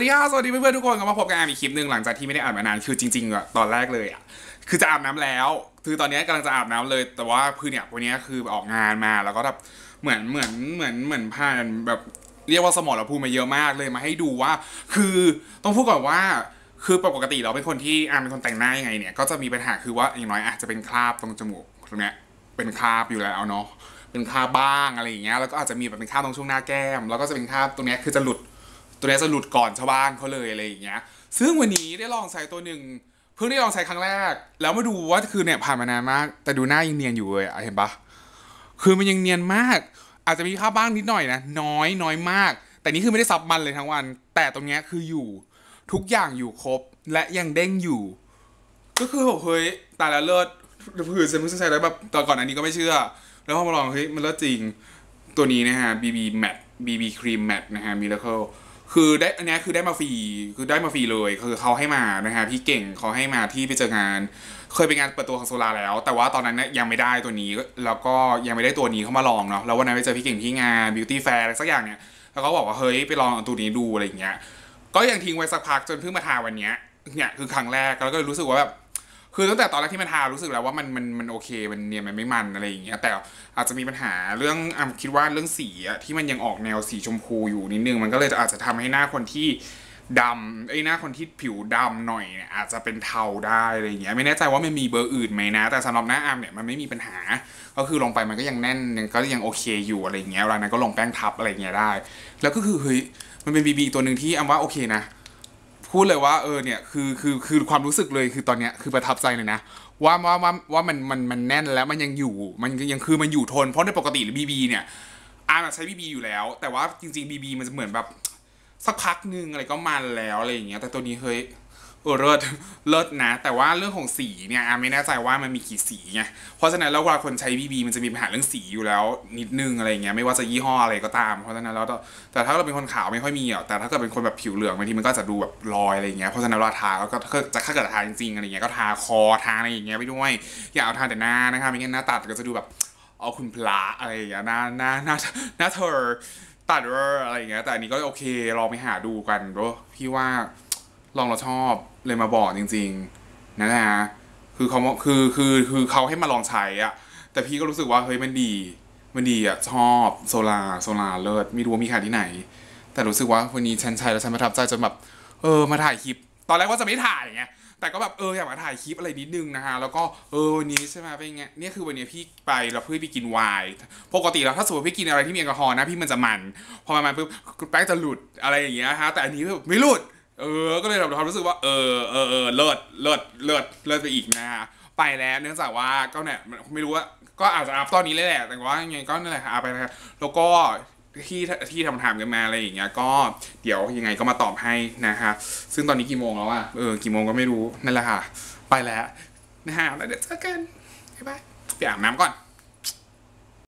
วัสดีค่ะสวัสดีเพื่อนๆทุกคนกลับมาพบกันอีกคลิปหนึ่งหลังจากที่ไม่ได้อาบมานานคือจริงๆอะตอนแรกเลยอะคือจะอาบน้ำแล้ว คือตอนนี้กำลังจะอาบน้ำเลย แต่ว่าคือเนี่ยวันนี้คือออกงานมาแล้วก็แบบเหมือนเหมือนเหมือนเหมือนผ่านแบบเรียกว่าสมรภูมิมาเยอะมากเลยมาให้ดูว่า คือต้องพูดก่อนว่าคือปกติเราเป็นคนที่อ่าเป็นคนแต่งหน้ายังไงเนี่ยก็จะมีปัญหาคือว่าอย่างน้อยอาจจะเป็นคราบตรงจมูกตรงเนี้ยเป็นคราบอยู่แล้วเนาะเป็นคราบบ้างอะไรอย่างเงี้ยแล้วก็อาจจะมีแบบเป็นคราบตรงช่วงหน้าแก้ม แล้วก็จะเป็นคราบตรงเนี้ยคือจะหลุด ตัวนี้จะหลุดก่อนชาวบ้านเขาเลยอะไรอย่างเงี้ย ซึ่งวันนี้ได้ลองใช้ตัวหนึ่งเพิ่งได้ลองใช้ครั้งแรก แล้วมาดูว่าคือเนี่ยผ่านมานานมาก แต่ดูหน้ายังเนียนอยู่เลยเห็นปะคือมันยังเนียนมาก อาจจะมีค่าบบ้างนิดหน่อยนะน้อยน้อยมาก แต่นี่คือไม่ได้ซับมันเลยทั้งวัน แต่ตรงเนี้ยคืออยู่ ทุกอย่างอยู่ครบและยังเด้งอยู่ ก็คือเฮ้ยตายแล้วเลิศคือฉันเพิ่งใช้แล้วแบบตอนก่อนอันนี้ก็ไม่เชื่อ แล้วพอมาลองเฮ้ยมันเลิศจริงตัวนี้นะฮะ BB Matte BB Cream Matte นะฮะ Miracle คือได้อันนี้คือได้มาฟรีคือได้มาฟรีเลยคือเขาให้มานะฮะพี่เก่งเขาให้มาที่ไปเจองาน เคยไปงานเปิดตัวของโซลาแล้ว แต่ว่าตอนนั้นเนี่ยยังไม่ได้ตัวนี้แล้วก็ยังไม่ได้ตัวนี้เข้ามาลองเนาะแล้ววันนั้นไปเจอพี่เก่งที่งานบิวตี้แฟร์อะไรสักอย่างเนี่ยแล้วเขาบอกว่าเฮ้ยไปลองตัวนี้ดูอะไรอย่างเงี้ยก็ยังทิ้งไว้สักพักจนเพิ่งมาทาวันเนี้ยเนี่ยคือครั้งแรกแล้วก็รู้สึกว่าแบบ คือตั้งแต่ตอนแรกที่มันทารู้สึกแล้วว่ามันมันมันโอเคมันเนียนมันไม่มันอะไรอย่างเงี้ยแต่อาจจะมีปัญหาเรื่องอะคิดว่าเรื่องสีอะที่มันยังออกแนวสีชมพูอยู่นิดนึงมันก็เลยอาจจะทำให้หน้าคนที่ดำไอ้หน้าคนที่ผิวดำหน่อยเนี่ยอาจจะเป็นเทาได้อะไรอย่างเงี้ยไม่แน่ใจว่ามันมีเบอร์อื่นไหมนะ แต่สำหรับหน้าอามเนี่ยมันไม่มีปัญหา ก็คือลงไปมันก็ยังแน่นยังก็ยังโอเคอยู่อะไรอย่างเงี้ยเวลานั้นก็ลงแป้งทับอะไรอย่างเงี้ยได้ แล้วก็คือเฮ้ยมันเป็นบีบีตัวหนึ่งที่อำว่าโอเคนะ พูดเลยว่าเออเนี่ยคือคือคือความรู้สึกเลยคือตอนเนี้ยคือประทับใจเลยนะว่าว่าว่าว่ามันมันมันแน่นแล้วมันยังอยู่มันยังคือมันอยู่ทน เพราะในปกติบีบีเนี่ยอาร์มอะใช้บีบีอยู่แล้ว แต่ว่าจริงๆบีบีมันจะเหมือนแบบสักพักนึงอะไรก็มันแล้วอะไรอย่างเงี้ยแต่ตัวนี้เฮ้ย เออเลิศเลิศนะ แต่ว่าเรื่องของสีเนี่ยอาไม่แน่ใจว่ามันมีกี่สีไงเพราะฉะนั้นแล้วเวลาคนใช้บีบีมันจะมีปัญหาเรื่องสีอยู่แล้วนิดนึงอะไรเงี้ยไม่ว่าจะยี่ห้ออะไรก็ตามเพราะฉะนั้นแล้วแต่ถ้าเราเป็นคนขาวไม่ค่อยมีอะแต่ถ้าเกิดเป็นคนแบบผิวเหลืองบางทีมันก็จะดูแบบลอยอะไรเงี้ยเพราะฉะนั้นเวลาทาก็ถ้าจะถ้าเกิดทาจริงๆอะไรเงี้ยก็ทาคอทาอะไรอย่างเงี้ยไปด้วยอย่าเอาทาแต่หน้านะคะไม่งั้นหน้าตัดก็จะดูแบบเอาคุณพระอะไรอย่างเงี้ยหน้าหน้าหน้าหน้าเธอตัดเวออะไรอย่างเงี้ยแต่อันนี้ก็โอเคลองไปหาดูกันเนอะพี่ว่า ลองเราชอบเลยมาบอกจริง ๆ นะฮะคือเขาคือคือคือเขาให้มาลองใช้อะแต่พี่ก็รู้สึกว่าเฮ้ยมันดี มันดีอะชอบโซลาโซลาเลิศไม่รู้ว่ามีขายที่ไหน แต่รู้สึกว่าวันนี้ฉันใช้แล้วฉันประทับใจจนแบบเออมาถ่ายคลิป ตอนแรกว่าจะไม่ถ่ายไงแต่ก็แบบเอออยากมาถ่ายคลิปอะไรนิดนึงนะฮะแล้วก็เออวันนี้ใช่ไหมเป็นไงเนี่ยคือวันนี้พี่ไปแล้วเพื่อพี่กินไวน์ปกติแล้วถ้าสมมติพี่กินอะไรที่มีแอลกอฮอล์นะพี่มันจะมัน พอมันมันปุ๊บแป้งจะหลุดอะไรอย่างเงี้ยฮะแต่อันนี้แบบไม่หลุด เออ ก็เลยแบบความรู้สึกว่า เออเออเออเลิศเลิศเลิศเลิศไปอีกนะฮะไปแล้วเนื่องจากว่าก็เนี่ยไม่รู้ว่าก็อาจจะอัพตอนนี้เลยแหละ แต่ว่ายังไงก็นั่นแหละค่ะไปนะแล้วก็ที่ที่ทำถามกันมาอะไรอย่างเงี้ย ก็เดี๋ยวยังไงก็มาตอบให้นะฮะซึ่งตอนนี้กี่โมงแล้วอะเออ กี่โมงก็ไม่รู้ นั่นแหละค่ะ ไปแล้วนะฮะแล้วเดี๋ยวเจอกัน บ๊ายบายไปอาบน้ำก่อน